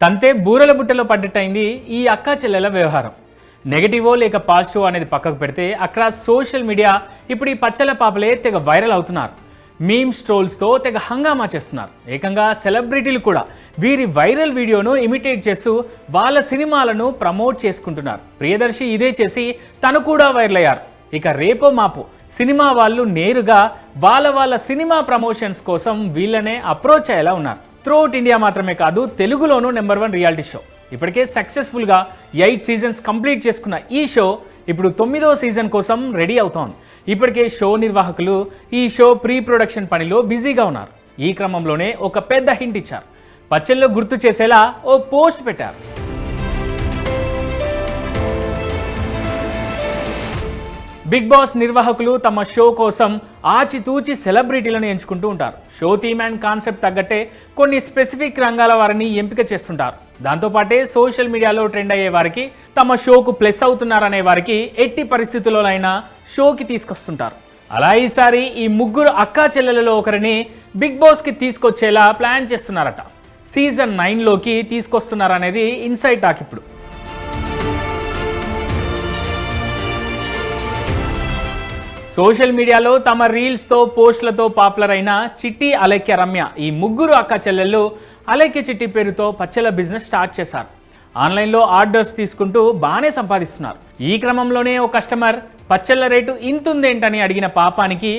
తంతే బూరల బుట్టలో పడ్డట్టయింది ఈ అక్కా చెల్లెల వ్యవహారం. నెగటివో లేక పాజిటివ్ అనేది పక్కకు పెడితే అక్కడ సోషల్ మీడియా ఇప్పుడు ఈ పచ్చల పాపలే తెగ వైరల్ అవుతున్నారు. మీమ్స్ ట్రోల్స్తో తెగ హంగామా చేస్తున్నారు. ఏకంగా సెలబ్రిటీలు కూడా వీరి వైరల్ వీడియోను ఇమిటేట్ చేస్తూ వాళ్ళ సినిమాలను ప్రమోట్ చేసుకుంటున్నారు. ప్రియదర్శి ఇదే చేసి తను కూడా వైరల్ అయ్యారు ఇక రేపో మాపు సినిమా వాళ్ళు నేరుగా వాళ్ళ వాళ్ళ సినిమా ప్రమోషన్స్ కోసం వీళ్ళనే అప్రోచ్ అయ్యేలా ఉన్నారు. త్రూఅవుట్ ఇండియా మాత్రమే కాదు తెలుగులోనూ నెంబర్ వన్ రియాలిటీ షో. ఇప్పటికే సక్సెస్ఫుల్గా ఎయిట్ సీజన్స్ కంప్లీట్ చేసుకున్న ఈ షో ఇప్పుడు తొమ్మిదో సీజన్ కోసం రెడీ అవుతోంది. ఇప్పటికే షో నిర్వాహకులు ఈ షో ప్రీ ప్రొడక్షన్ పనిలో బిజీగా ఉన్నారు. ఈ క్రమంలోనే ఒక పెద్ద హింట్ ఇచ్చారు. పచ్చల్లో గుర్తు చేసేలా ఓ పోస్ట్ పెట్టారు. బిగ్ బాస్ నిర్వాహకులు తమ షో కోసం ఆచితూచి సెలబ్రిటీలను ఎంచుకుంటూ ఉంటారు. షో థీమ్ అండ్ కాన్సెప్ట్ తగ్గట్టే కొన్ని స్పెసిఫిక్ రంగాల వారిని ఎంపిక చేస్తుంటారు. దాంతోపాటే సోషల్ మీడియాలో ట్రెండ్ అయ్యే వారికి తమ షోకు ప్లస్ అవుతున్నారనే వారికి ఎట్టి పరిస్థితుల్లోనైనా షోకి తీసుకొస్తుంటారు. అలా ఈసారి ఈ ముగ్గురు అక్కా చెల్లెలలో ఒకరిని బిగ్ బాస్కి తీసుకొచ్చేలా ప్లాన్ చేస్తున్నారట. సీజన్ నైన్లోకి తీసుకొస్తున్నారనేది ఇన్సైట్ టాక్ ఇప్పుడు. సోషల్ మీడియాలో తమ రీల్స్తో పోస్టులతో పాపులర్ అయిన చిట్టి అలైక్య రమ్య ఈ ముగ్గురు అక్క చెల్లెళ్ళు అలైక్య చిట్టి పేరుతో పచ్చల బిజినెస్ స్టార్ట్ చేశారు. ఆన్లైన్లో ఆర్డర్స్ తీసుకుంటూ బాగానే సంపాదిస్తున్నారు. ఈ క్రమంలోనే ఓ కస్టమర్ పచ్చళ్ళ రేటు ఇంతుందేంటని అడిగిన పాపానికి